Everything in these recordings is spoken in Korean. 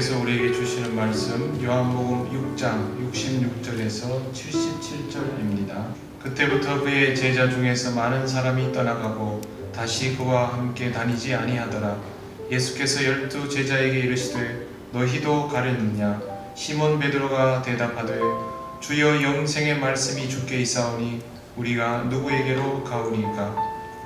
하나님께서 우리에게 주시는 말씀 요한복음 6장 66절에서 77절입니다. 그때부터 그의 제자 중에서 많은 사람이 떠나가고 다시 그와 함께 다니지 아니하더라. 예수께서 열두 제자에게 이르시되 너희도 가려느냐? 시몬 베드로가 대답하되 주여 영생의 말씀이 주께 있사오니 우리가 누구에게로 가오리까?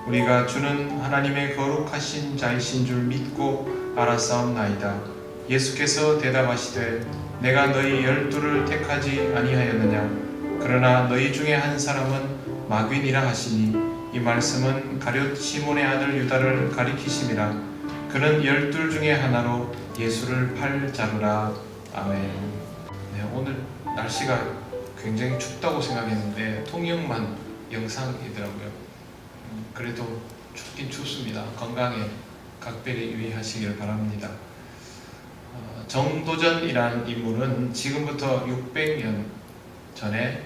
우리가 주는 하나님의 거룩하신 자이신 줄 믿고 알았사옵나이다. 예수께서 대답하시되 내가 너희 열두를 택하지 아니하였느냐? 그러나 너희 중에 한 사람은 마귀니라 하시니 이 말씀은 가룟 시몬의 아들 유다를 가리키심이라. 그는 열둘 중에 하나로 예수를 팔 자루라. 아멘. 네, 오늘 날씨가 굉장히 춥다고 생각했는데 통영만 영상이더라고요. 음, 그래도 춥긴 춥습니다. 건강에 각별히 유의하시길 바랍니다. 어, 정도전이라는 인물은 지금부터 600년 전에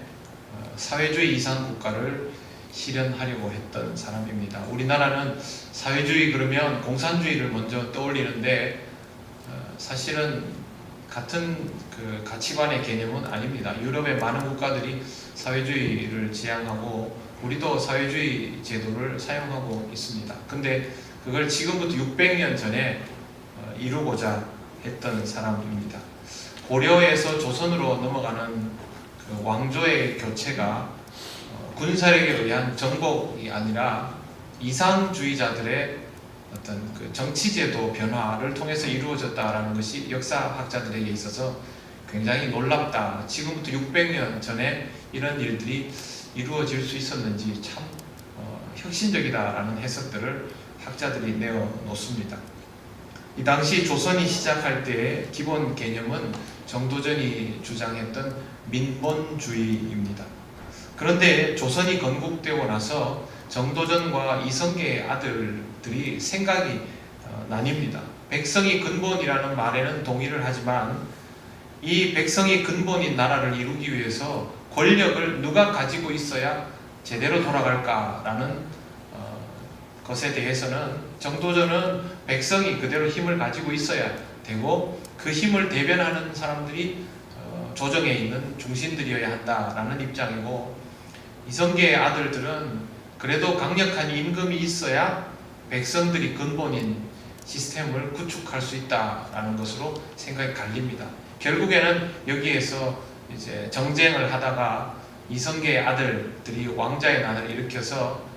어, 사회주의 이상 국가를 실현하려고 했던 사람입니다. 우리나라는 사회주의 그러면 공산주의를 먼저 떠올리는데 어, 사실은 같은 그 가치관의 개념은 아닙니다. 유럽의 많은 국가들이 사회주의를 지향하고 우리도 사회주의 제도를 사용하고 있습니다. 근데 그걸 지금부터 600년 전에 어, 이루고자 했던 사람입니다. 고려에서 조선으로 넘어가는 그 왕조의 교체가 어, 군사력에 의한 정복이 아니라 이상주의자들의 어떤 그 정치제도 변화를 통해서 이루어졌다라는 것이 역사학자들에게 있어서 굉장히 놀랍다. 지금부터 600년 전에 이런 일들이 이루어질 수 있었는지 참 어, 혁신적이다라는 해석들을 학자들이 내어 놓습니다. 이 당시 조선이 시작할 때의 기본 개념은 정도전이 주장했던 민본주의입니다. 그런데 조선이 건국되고 나서 정도전과 이성계의 아들들이 생각이 어, 나뉩니다. 백성이 근본이라는 말에는 동의를 하지만 이 백성이 근본인 나라를 이루기 위해서 권력을 누가 가지고 있어야 제대로 돌아갈까라는 어, 것에 대해서는 정도전은 백성이 그대로 힘을 가지고 있어야 되고 그 힘을 대변하는 사람들이 어, 조정에 있는 중심들이어야 한다라는 입장이고 이성계의 아들들은 그래도 강력한 임금이 있어야 백성들이 근본인 시스템을 구축할 수 있다라는 것으로 생각이 갈립니다. 결국에는 여기에서 이제 정쟁을 하다가 이성계의 아들들이 왕자의 난을 일으켜서 그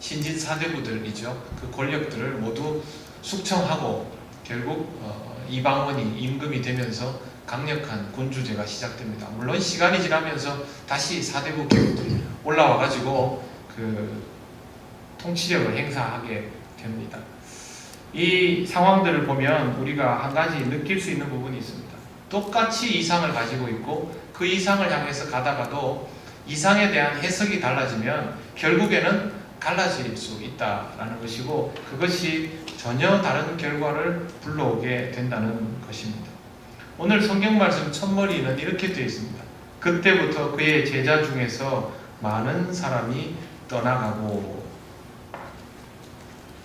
신진 사대부들이죠. 그 권력들을 모두 숙청하고 결국 어, 이방원이 임금이 되면서 강력한 군주제가 시작됩니다. 물론 시간이 지나면서 다시 사대부 계급들이 올라와 가지고 그 통치력을 행사하게 됩니다. 이 상황들을 보면 우리가 한 가지 느낄 수 있는 부분이 있습니다. 똑같이 이상을 가지고 있고 그 이상을 향해서 가다가도 이상에 대한 해석이 달라지면 결국에는 갈라질 수 있다라는 것이고 그것이 전혀 다른 결과를 불러오게 된다는 것입니다. 오늘 성경 말씀 첫머리는 이렇게 되어 있습니다. 그때부터 그의 제자 중에서 많은 사람이 떠나가고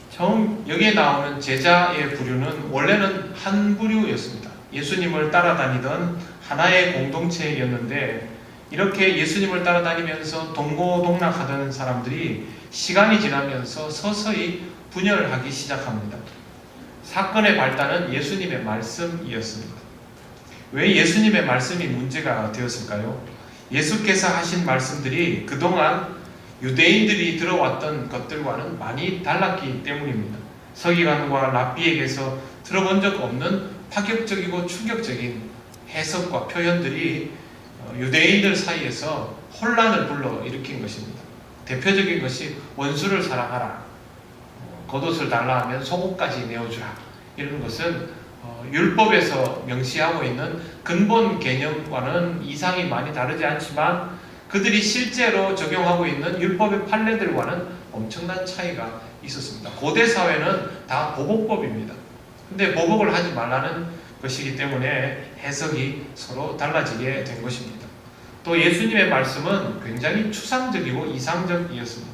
처음 여기에 나오는 제자의 부류는 원래는 한 부류였습니다. 예수님을 따라다니던 하나의 공동체였는데 이렇게 예수님을 따라다니면서 동고동락하던 사람들이 시간이 지나면서 서서히 분열하기 시작합니다. 사건의 발단은 예수님의 말씀이었습니다. 왜 예수님의 말씀이 문제가 되었을까요? 예수께서 하신 말씀들이 그동안 유대인들이 들어왔던 것들과는 많이 달랐기 때문입니다. 서기관과 랍비에게서 들어본 적 없는 파격적이고 충격적인 해석과 표현들이 어, 유대인들 사이에서 혼란을 불러 일으킨 것입니다. 대표적인 것이 원수를 사랑하라, 어, 겉옷을 달라 하면 속옷까지 내어주라 이런 것은 어, 율법에서 명시하고 있는 근본 개념과는 이상이 많이 다르지 않지만 그들이 실제로 적용하고 있는 율법의 판례들과는 엄청난 차이가 있었습니다. 고대 사회는 다 보복법입니다. 근데 보복을 하지 말라는 것이기 때문에 해석이 서로 달라지게 된 것입니다. 또 예수님의 말씀은 굉장히 추상적이고 이상적이었습니다.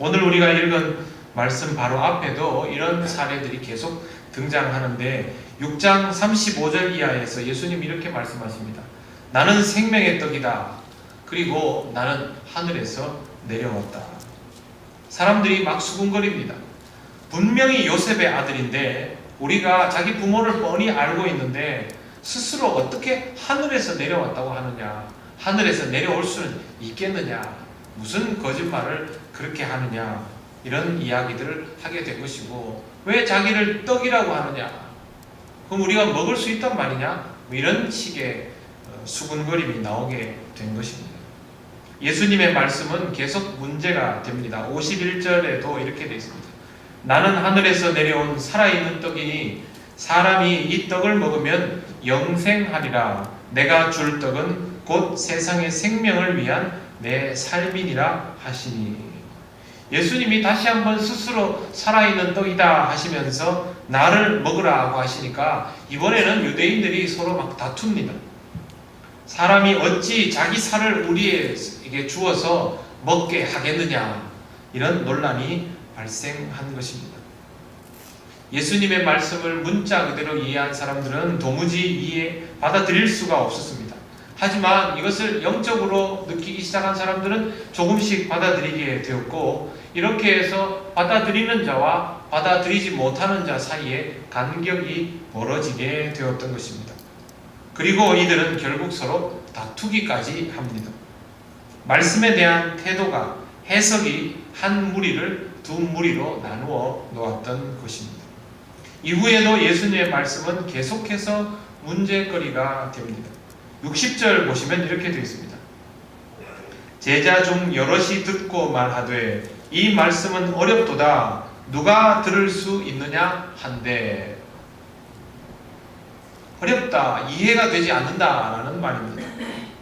오늘 우리가 읽은 말씀 바로 앞에도 이런 사례들이 계속 등장하는데 6장 35절 이하에서 예수님 이렇게 말씀하십니다. 나는 생명의 떡이다. 그리고 나는 하늘에서 내려왔다. 사람들이 막 수군거립니다. 분명히 요셉의 아들인데 우리가 자기 부모를 뻔히 알고 있는데 스스로 어떻게 하늘에서 내려왔다고 하느냐? 하늘에서 내려올 수는 있겠느냐? 무슨 거짓말을 그렇게 하느냐? 이런 이야기들을 하게 된 것이고 왜 자기를 떡이라고 하느냐? 그럼 우리가 먹을 수 있단 말이냐? 뭐 이런 식의 어, 수군거림이 나오게 된 것입니다. 예수님의 말씀은 계속 문제가 됩니다. 51절에도 이렇게 되어 있습니다. 나는 하늘에서 내려온 살아있는 떡이니 사람이 이 떡을 먹으면 영생하리라. 내가 줄 떡은 곧 세상의 생명을 위한 내 삶이니라 하시니. 예수님이 다시 한번 스스로 살아있는 떡이다 하시면서 나를 먹으라고 하시니까 이번에는 유대인들이 서로 막 다툽니다. 사람이 어찌 자기 살을 우리에게 주어서 먹게 하겠느냐 이런 논란이 발생한 것입니다. 예수님의 말씀을 문자 그대로 이해한 사람들은 도무지 이해 받아들일 수가 없었습니다. 하지만 이것을 영적으로 느끼기 시작한 사람들은 조금씩 받아들이게 되었고 이렇게 해서 받아들이는 자와 받아들이지 못하는 자 사이에 간격이 벌어지게 되었던 것입니다. 그리고 이들은 결국 서로 다투기까지 합니다. 말씀에 대한 태도가 해석이 한 무리를 두 무리로 나누어 놓았던 것입니다. 이후에도 예수님의 말씀은 계속해서 문제거리가 됩니다. 60절 보시면 이렇게 되어 있습니다. 제자 중 여럿이 듣고 말하되 이 말씀은 어렵도다 누가 들을 수 있느냐 한데 어렵다 이해가 되지 않는다라는 말입니다.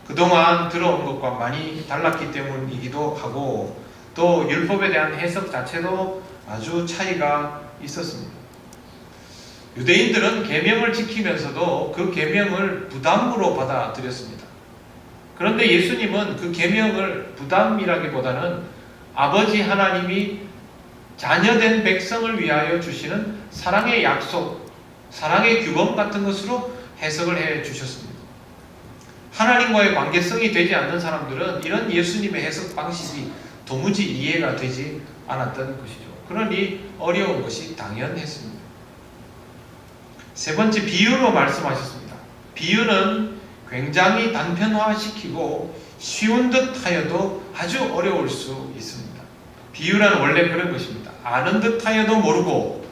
그동안 들어온 것과 많이 달랐기 때문이기도 하고 또 율법에 대한 해석 자체도 아주 차이가 있었습니다. 유대인들은 계명을 지키면서도 그 계명을 부담으로 받아들였습니다. 그런데 예수님은 그 계명을 부담이라기보다는 아버지 하나님이 자녀된 백성을 위하여 주시는 사랑의 약속, 사랑의 규범 같은 것으로 해석을 해 주셨습니다. 하나님과의 관계성이 되지 않는 사람들은 이런 예수님의 해석 방식이 도무지 이해가 되지 않았던 것이죠. 그러니 어려운 것이 당연했습니다. 세 번째 비유로 말씀하셨습니다. 비유는 굉장히 단편화시키고 쉬운 듯 하여도 아주 어려울 수 있습니다. 비유란 원래 그런 것입니다. 아는 듯 하여도 모르고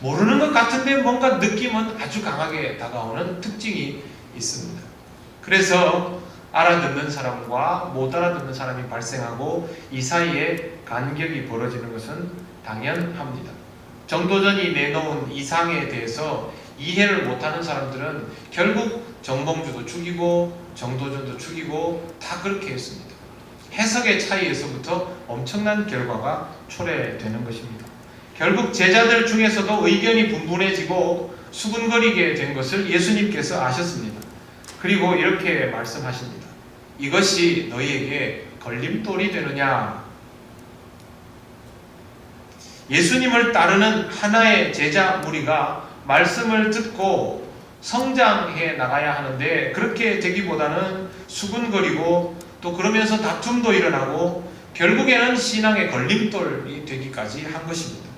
모르는 것 같은데 뭔가 느낌은 아주 강하게 다가오는 특징이 있습니다. 그래서 알아듣는 사람과 못 알아듣는 사람이 발생하고 이 사이에 간격이 벌어지는 것은 당연합니다. 정도전이 내놓은 이상에 대해서 이해를 못하는 사람들은 결국 정봉주도 죽이고 정도전도 죽이고 다 그렇게 했습니다. 해석의 차이에서부터 엄청난 결과가 초래되는 것입니다. 결국 제자들 중에서도 의견이 분분해지고 수군거리게 된 것을 예수님께서 아셨습니다. 그리고 이렇게 말씀하십니다. 이것이 너희에게 걸림돌이 되느냐? 예수님을 따르는 하나의 제자 무리가 말씀을 듣고 성장해 나가야 하는데 그렇게 되기보다는 수군거리고 또 그러면서 다툼도 일어나고 결국에는 신앙의 걸림돌이 되기까지 한 것입니다.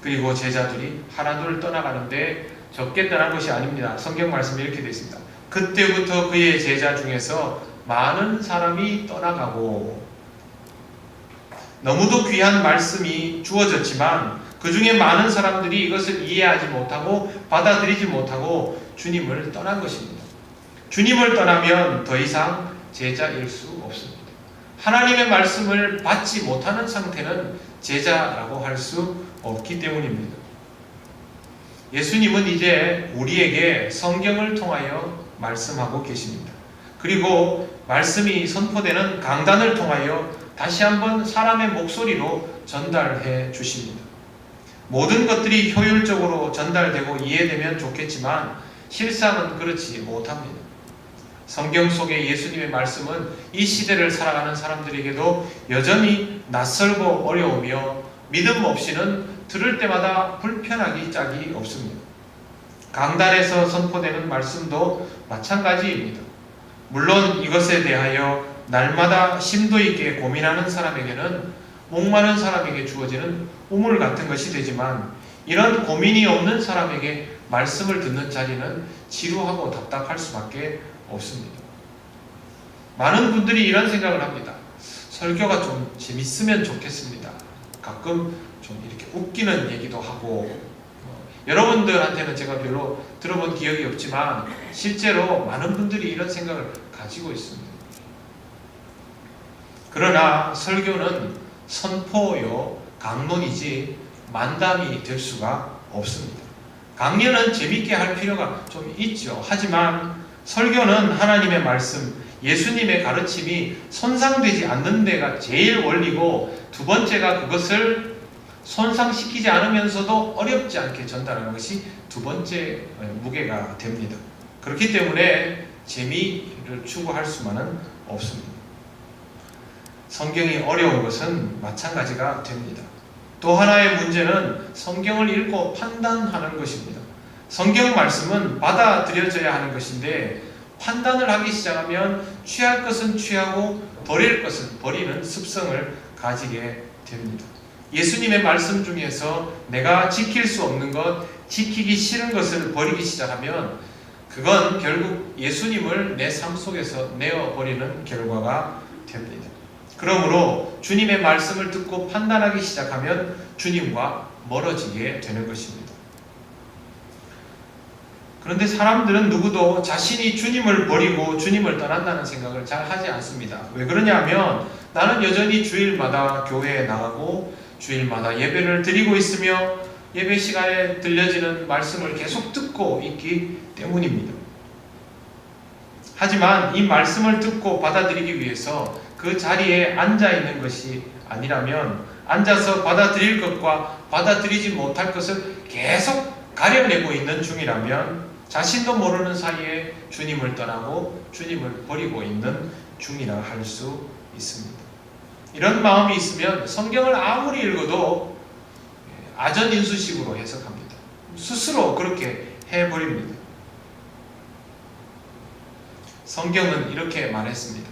그리고 제자들이 하나둘 떠나가는데 적게 떠난 것이 아닙니다. 성경 말씀이 이렇게 되어 있습니다. 그때부터 그의 제자 중에서 많은 사람이 떠나가고 너무도 귀한 말씀이 주어졌지만 그 중에 많은 사람들이 이것을 이해하지 못하고 받아들이지 못하고 주님을 떠난 것입니다. 주님을 떠나면 더 이상 제자일 수 없습니다. 하나님의 말씀을 받지 못하는 상태는 제자라고 할 수 없기 때문입니다. 예수님은 이제 우리에게 성경을 통하여 말씀하고 계십니다. 그리고 말씀이 선포되는 강단을 통하여 다시 한번 사람의 목소리로 전달해 주십니다. 모든 것들이 효율적으로 전달되고 이해되면 좋겠지만 실상은 그렇지 못합니다. 성경 속의 예수님의 말씀은 이 시대를 살아가는 사람들에게도 여전히 낯설고 어려우며 믿음 없이는 들을 때마다 불편하기 짝이 없습니다. 강단에서 선포되는 말씀도 마찬가지입니다. 물론 이것에 대하여 날마다 심도 있게 고민하는 사람에게는 목마른 사람에게 주어지는 우물 같은 것이 되지만 이런 고민이 없는 사람에게 말씀을 듣는 자리는 지루하고 답답할 수밖에 없습니다. 많은 분들이 이런 생각을 합니다. 설교가 좀 재밌으면 좋겠습니다. 가끔 좀 이렇게 웃기는 얘기도 하고 어, 여러분들한테는 제가 별로 들어본 기억이 없지만 실제로 많은 분들이 이런 생각을 가지고 있습니다. 그러나 설교는 선포요 강론이지 만담이 될 수가 없습니다. 강연은 재밌게 할 필요가 좀 있죠. 하지만 설교는 하나님의 말씀, 예수님의 가르침이 손상되지 않는 데가 제일 원리고 두 번째가 그것을 손상시키지 않으면서도 어렵지 않게 전달하는 것이 두 번째 무게가 됩니다. 그렇기 때문에 재미를 추구할 수만은 없습니다. 성경이 어려운 것은 마찬가지가 됩니다. 또 하나의 문제는 성경을 읽고 판단하는 것입니다. 성경 말씀은 받아들여져야 하는 것인데 판단을 하기 시작하면 취할 것은 취하고 버릴 것은 버리는 습성을 가지게 됩니다. 예수님의 말씀 중에서 내가 지킬 수 없는 것, 지키기 싫은 것을 버리기 시작하면 그건 결국 예수님을 내 삶 속에서 내어버리는 결과가 됩니다. 그러므로 주님의 말씀을 듣고 판단하기 시작하면 주님과 멀어지게 되는 것입니다. 그런데 사람들은 누구도 자신이 주님을 버리고 주님을 떠난다는 생각을 잘 하지 않습니다. 왜 그러냐면 나는 여전히 주일마다 교회에 나가고 주일마다 예배를 드리고 있으며 예배 시간에 들려지는 말씀을 계속 듣고 있기 때문입니다. 하지만 이 말씀을 듣고 받아들이기 위해서 그 자리에 앉아 있는 것이 아니라면 앉아서 받아들일 것과 받아들이지 못할 것을 계속 가려내고 있는 중이라면 자신도 모르는 사이에 주님을 떠나고 주님을 버리고 있는 중이라 할 수 있습니다. 이런 마음이 있으면 성경을 아무리 읽어도 아전인수식으로 해석합니다. 스스로 그렇게 해버립니다. 성경은 이렇게 말했습니다.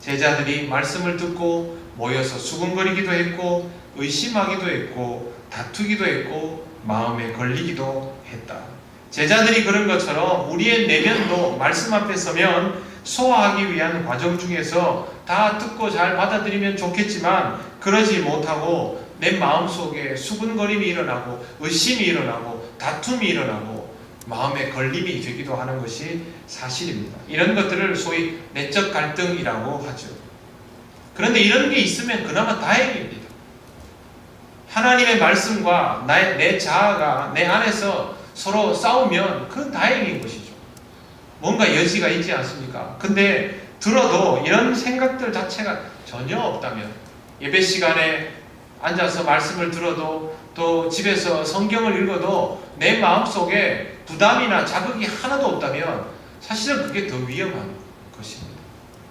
제자들이 말씀을 듣고 모여서 수군거리기도 했고 의심하기도 했고 다투기도 했고 마음에 걸리기도 했다. 제자들이 그런 것처럼 우리의 내면도 말씀 앞에 서면 소화하기 위한 과정 중에서 다 듣고 잘 받아들이면 좋겠지만 그러지 못하고 내 마음 속에 수군거림이 일어나고 의심이 일어나고 다툼이 일어나고 마음에 걸림이 되기도 하는 것이 사실입니다. 이런 것들을 소위 내적 갈등이라고 하죠. 그런데 이런 게 있으면 그나마 다행입니다. 하나님의 말씀과 나의, 내 자아가 내 안에서 서로 싸우면 그건 다행인 것이죠. 뭔가 여지가 있지 않습니까? 근데 들어도 이런 생각들 자체가 전혀 없다면 예배 시간에 앉아서 말씀을 들어도 또 집에서 성경을 읽어도 내 마음속에 부담이나 자극이 하나도 없다면 사실은 그게 더 위험한 것입니다.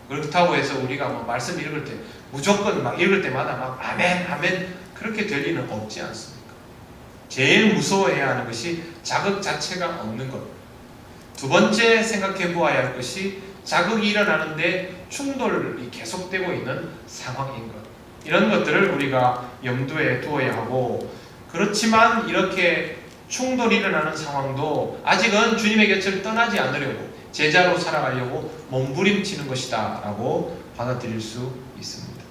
그렇다고 해서 우리가 뭐 말씀 읽을 때 무조건 막 읽을 때마다 막 아멘 아멘 그렇게 될 리는 없지 않습니까? 제일 무서워해야 하는 것이 자극 자체가 없는 것. 두 번째 생각해 보아야 할 것이 자극이 일어나는데 충돌이 계속되고 있는 상황인 것. 이런 것들을 우리가 염두에 두어야 하고 그렇지만 이렇게 충돌이 일어나는 상황도 아직은 주님의 곁을 떠나지 않으려고 제자로 살아가려고 몸부림치는 것이다 라고 받아들일 수 있습니다.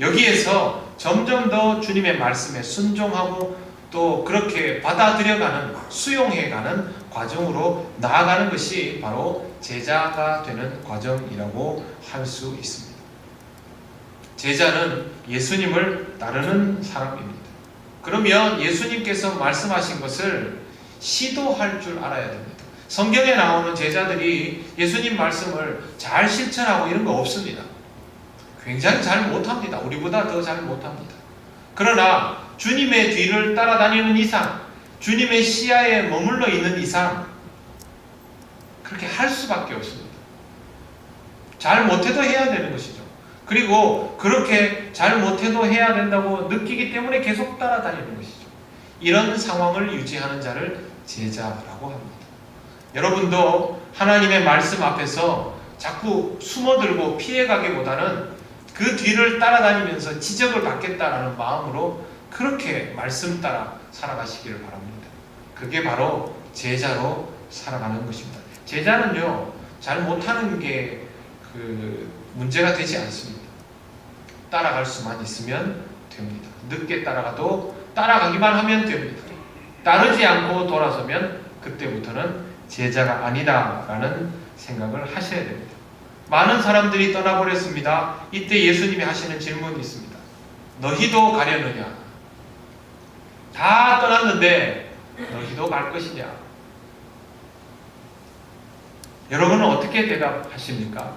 여기에서 점점 더 주님의 말씀에 순종하고 또 그렇게 받아들여가는 수용해가는 과정으로 나아가는 것이 바로 제자가 되는 과정이라고 할 수 있습니다. 제자는 예수님을 따르는 사람입니다. 그러면 예수님께서 말씀하신 것을 시도할 줄 알아야 됩니다. 성경에 나오는 제자들이 예수님 말씀을 잘 실천하고 이런 거 없습니다. 굉장히 잘 못합니다. 우리보다 더 잘 못합니다. 그러나 주님의 뒤를 따라다니는 이상, 주님의 시야에 머물러 있는 이상, 그렇게 할 수밖에 없습니다. 잘 못해도 해야 되는 것이죠. 그리고 그렇게 잘 못해도 해야 된다고 느끼기 때문에 계속 따라다니는 것이죠. 이런 상황을 유지하는 자를 제자라고 합니다. 여러분도 하나님의 말씀 앞에서 자꾸 숨어들고 피해가기보다는 그 뒤를 따라다니면서 지적을 받겠다라는 마음으로 그렇게 말씀 따라 살아가시기를 바랍니다. 그게 바로 제자로 살아가는 것입니다. 제자는요, 잘 못하는 게 그 문제가 되지 않습니다. 따라갈 수만 있으면 됩니다. 늦게 따라가도 따라가기만 하면 됩니다. 따르지 않고 돌아서면 그때부터는 제자가 아니다라는 생각을 하셔야 됩니다. 많은 사람들이 떠나버렸습니다. 이때 예수님이 하시는 질문이 있습니다. 너희도 가려느냐? 다 떠났는데 너희도 갈 것이냐? 여러분은 어떻게 대답하십니까?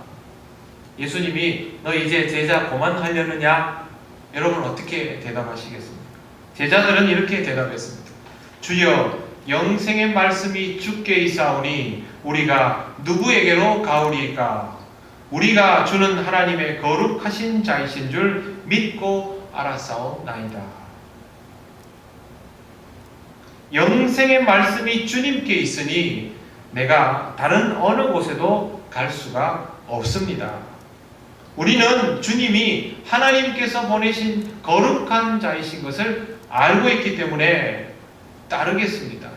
예수님이 너 이제 제자 그만하려느냐? 여러분 어떻게 대답하시겠습니까? 제자들은 이렇게 대답했습니다. 주여 영생의 말씀이 주께 있사오니 우리가 누구에게로 가오리까? 우리가 주는 하나님의 거룩하신 자이신 줄 믿고 알았사오나이다. 영생의 말씀이 주님께 있으니 내가 다른 어느 곳에도 갈 수가 없습니다. 우리는 주님이 하나님께서 보내신 거룩한 자이신 것을 알고 있기 때문에 따르겠습니다.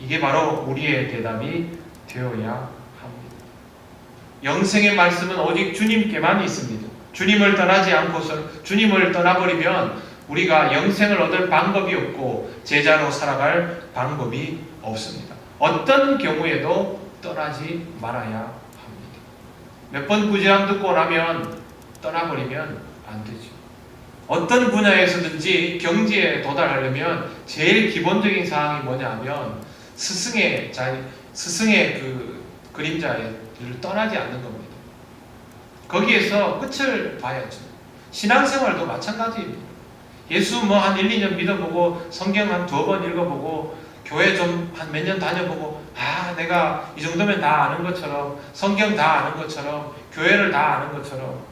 이게 바로 우리의 대답이 되어야 합니다. 영생의 말씀은 오직 주님께만 있습니다. 주님을 떠나지 않고서 주님을 떠나버리면 우리가 영생을 얻을 방법이 없고 제자로 살아갈 방법이 없습니다. 어떤 경우에도 떠나지 말아야 합니다. 몇 번 꾸지람 듣고 나면 떠나버리면 안 되죠. 어떤 분야에서든지 경지에 도달하려면 제일 기본적인 사항이 뭐냐면 스승의 자 스승의 그 그림자를 떠나지 않는 겁니다. 거기에서 끝을 봐야죠. 신앙생활도 마찬가지입니다. 예수 뭐 한 1, 2년 믿어보고 성경 한 두 번 읽어보고 교회 좀 한 몇 년 다녀보고 아 내가 이 정도면 다 아는 것처럼 성경 다 아는 것처럼 교회를 다 아는 것처럼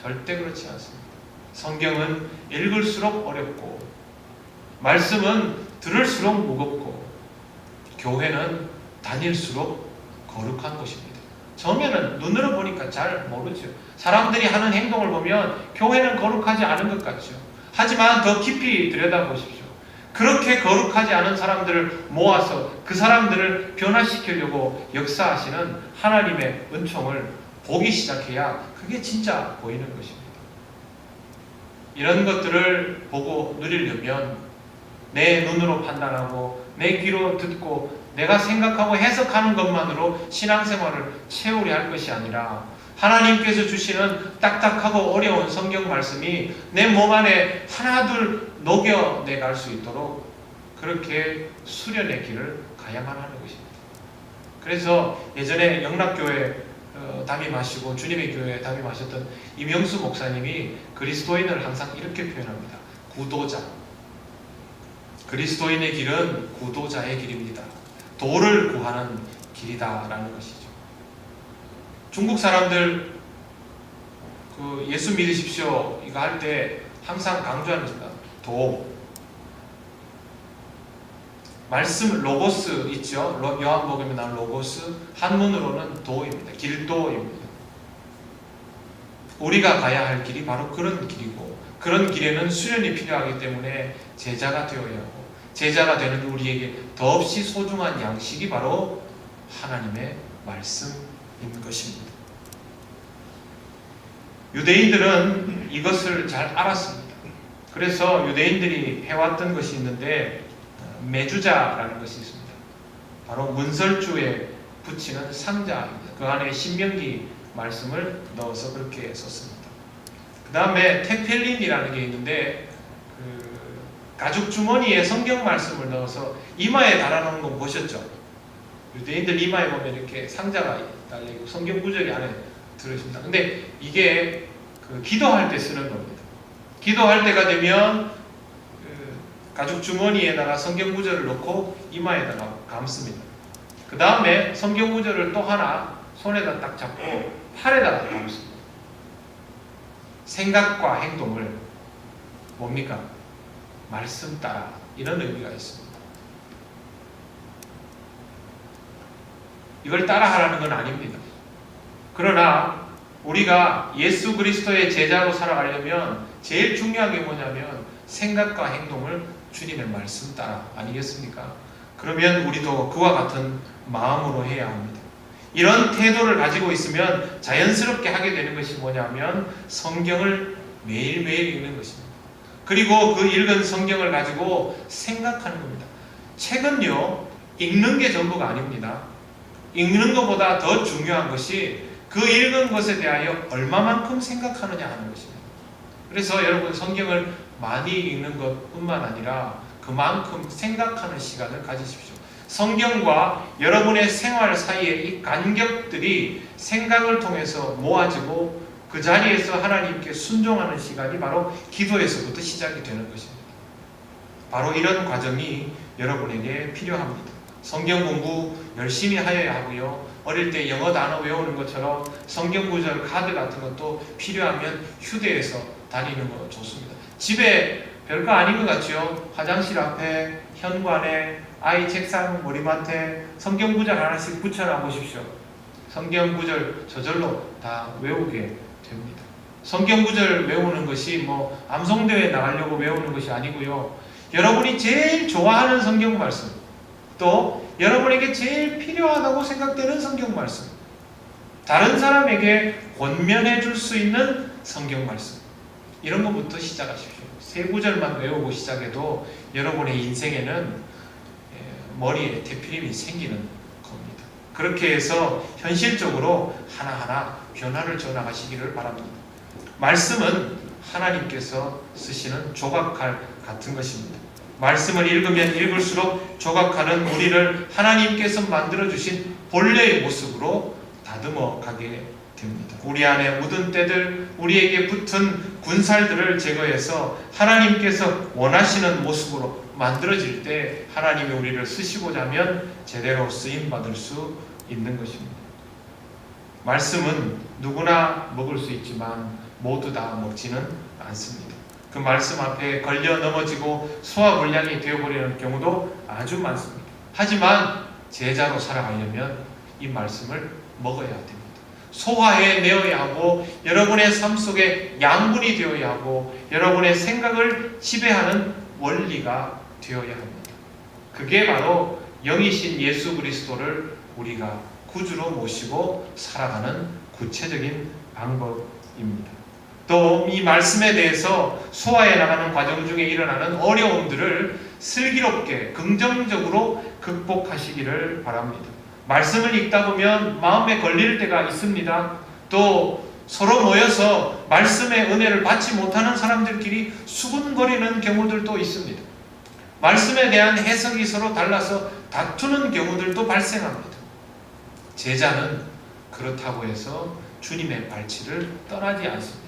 절대 그렇지 않습니다. 성경은 읽을수록 어렵고 말씀은 들을수록 무겁고 교회는 다닐수록 거룩한 곳입니다. 처음에는 눈으로 보니까 잘 모르죠. 사람들이 하는 행동을 보면 교회는 거룩하지 않은 것 같죠. 하지만 더 깊이 들여다보십시오. 그렇게 거룩하지 않은 사람들을 모아서 그 사람들을 변화시키려고 역사하시는 하나님의 은총을 보기 시작해야 그게 진짜 보이는 것입니다. 이런 것들을 보고 누리려면 내 눈으로 판단하고 내 귀로 듣고 내가 생각하고 해석하는 것만으로 신앙생활을 채우려 할 것이 아니라 하나님께서 주시는 딱딱하고 어려운 성경 말씀이 내 몸 안에 하나둘 녹여내 갈 수 있도록 그렇게 수련의 길을 가야만 하는 것입니다. 그래서 예전에 영락교회 어, 담임하시고 주님의 교회에 담임하셨던 이명수 목사님이 그리스도인을 항상 이렇게 표현합니다. 구도자. 그리스도인의 길은 구도자의 길입니다. 도를 구하는 길이다라는 것이죠. 중국 사람들 그 예수 믿으십시오 이거 할 때 항상 강조하는. 도. 말씀 로고스 있죠. 요한복음에 나온 로고스 한문으로는 도입니다. 길도입니다. 우리가 가야 할 길이 바로 그런 길이고 그런 길에는 수련이 필요하기 때문에 제자가 되어야 하고 제자가 되는 우리에게 더없이 소중한 양식이 바로 하나님의 말씀 인 것입니다. 유대인들은 이것을 잘 알았습니다. 그래서 유대인들이 해왔던 것이 있는데 매주자라는 것이 있습니다. 바로 문설주에 붙이는 상자입니다. 그 안에 신명기 말씀을 넣어서 그렇게 썼습니다. 그 다음에 테펠린이라는 게 있는데 그 가죽 주머니에 성경 말씀을 넣어서 이마에 달아놓은 거 보셨죠? 유대인들 이마에 보면 이렇게 상자가 달리고 성경 구절이 안에 들어있습니다. 근데 이게 그 기도할 때 쓰는 겁니다. 기도할 때가 되면 그 가죽 주머니에다가 성경 구절을 넣고 이마에다가 감습니다. 그 다음에 성경 구절을 또 하나 손에다 딱 잡고 팔에다가 감습니다. 생각과 행동을 뭡니까? 말씀 따라 이런 의미가 있습니다. 이걸 따라하라는 건 아닙니다. 그러나 우리가 예수 그리스도의 제자로 살아가려면 제일 중요한 게 뭐냐면 생각과 행동을 주님의 말씀 따라 아니겠습니까? 그러면 우리도 그와 같은 마음으로 해야 합니다. 이런 태도를 가지고 있으면 자연스럽게 하게 되는 것이 뭐냐면 성경을 매일매일 읽는 것입니다. 그리고 그 읽은 성경을 가지고 생각하는 겁니다. 책은요, 읽는 게 전부가 아닙니다. 읽는 것보다 더 중요한 것이 그 읽은 것에 대하여 얼마만큼 생각하느냐 하는 것입니다. 그래서 여러분 성경을 많이 읽는 것뿐만 아니라 그만큼 생각하는 시간을 가지십시오. 성경과 여러분의 생활 사이의 이 간격들이 생각을 통해서 모아지고 그 자리에서 하나님께 순종하는 시간이 바로 기도에서부터 시작이 되는 것입니다. 바로 이런 과정이 여러분에게 필요합니다. 성경 공부 열심히 하여야 하고요. 어릴 때 영어 단어 외우는 것처럼 성경 구절 카드 같은 것도 필요하면 휴대해서 다니는 거 좋습니다. 집에 별거 아닌 것 같죠? 화장실 앞에, 현관에, 아이 책상 머리맡에 성경 구절 하나씩 붙여놔 보십시오. 성경 구절 저절로 다 외우게 됩니다. 성경 구절 외우는 것이 뭐 암송대회 나가려고 외우는 것이 아니고요. 여러분이 제일 좋아하는 성경 말씀, 또 여러분에게 제일 필요하다고 생각되는 성경 말씀, 다른 사람에게 권면해 줄 수 있는 성경 말씀, 이런 것부터 시작하십시오. 세 구절만 외우고 시작해도 여러분의 인생에는 예, 머리에 대피림이 생기는 겁니다. 그렇게 해서 현실적으로 하나하나 변화를 줘나가시기를 바랍니다. 말씀은 하나님께서 쓰시는 조각칼 같은 것입니다. 말씀을 읽으면 읽을수록 조각칼은 우리를 하나님께서 만들어 주신 본래의 모습으로 다듬어 가게 됩니다. 우리 안에 묻은 때들, 우리에게 붙은 군살들을 제거해서 하나님께서 원하시는 모습으로 만들어질 때 하나님이 우리를 쓰시고자 하면 제대로 쓰임 받을 수 있는 것입니다. 말씀은 누구나 먹을 수 있지만 모두 다 먹지는 않습니다. 그 말씀 앞에 걸려 넘어지고 소화불량이 되어버리는 경우도 아주 많습니다. 하지만 제자로 살아가려면 이 말씀을 먹어야 됩니다. 소화해 내어야 하고 여러분의 삶 속에 양분이 되어야 하고 여러분의 생각을 지배하는 원리가 되어야 합니다. 그게 바로 영이신 예수 그리스도를 우리가 구주로 모시고 살아가는 구체적인 방법입니다. 또 이 말씀에 대해서 소화해 나가는 과정 중에 일어나는 어려움들을 슬기롭게 긍정적으로 극복하시기를 바랍니다. 말씀을 읽다 보면 마음에 걸릴 때가 있습니다. 또 서로 모여서 말씀의 은혜를 받지 못하는 사람들끼리 수군거리는 경우들도 있습니다. 말씀에 대한 해석이 서로 달라서 다투는 경우들도 발생합니다. 제자는 그렇다고 해서 주님의 발치를 떠나지 않습니다.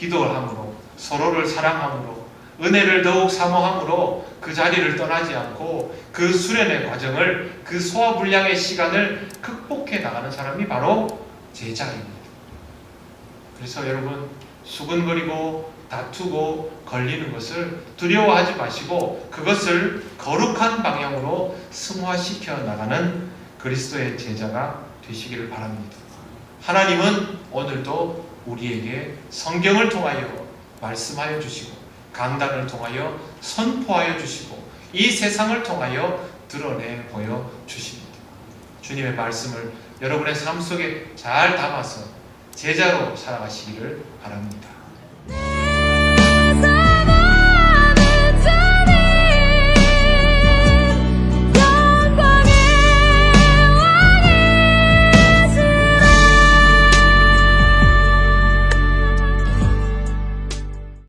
기도를 함으로 서로를 사랑함으로 은혜를 더욱 사모함으로 그 자리를 떠나지 않고 그 수련의 과정을 그 소화 불량의 시간을 극복해 나가는 사람이 바로 제자입니다. 그래서 여러분 수근거리고 다투고 걸리는 것을 두려워하지 마시고 그것을 거룩한 방향으로 승화시켜 나가는 그리스도의 제자가 되시기를 바랍니다. 하나님은 오늘도 우리에게 성경을 통하여 말씀하여 주시고 강단을 통하여 선포하여 주시고 이 세상을 통하여 드러내 보여 주십니다. 주님의 말씀을 여러분의 삶 속에 잘 담아서 제자로 살아가시기를 바랍니다.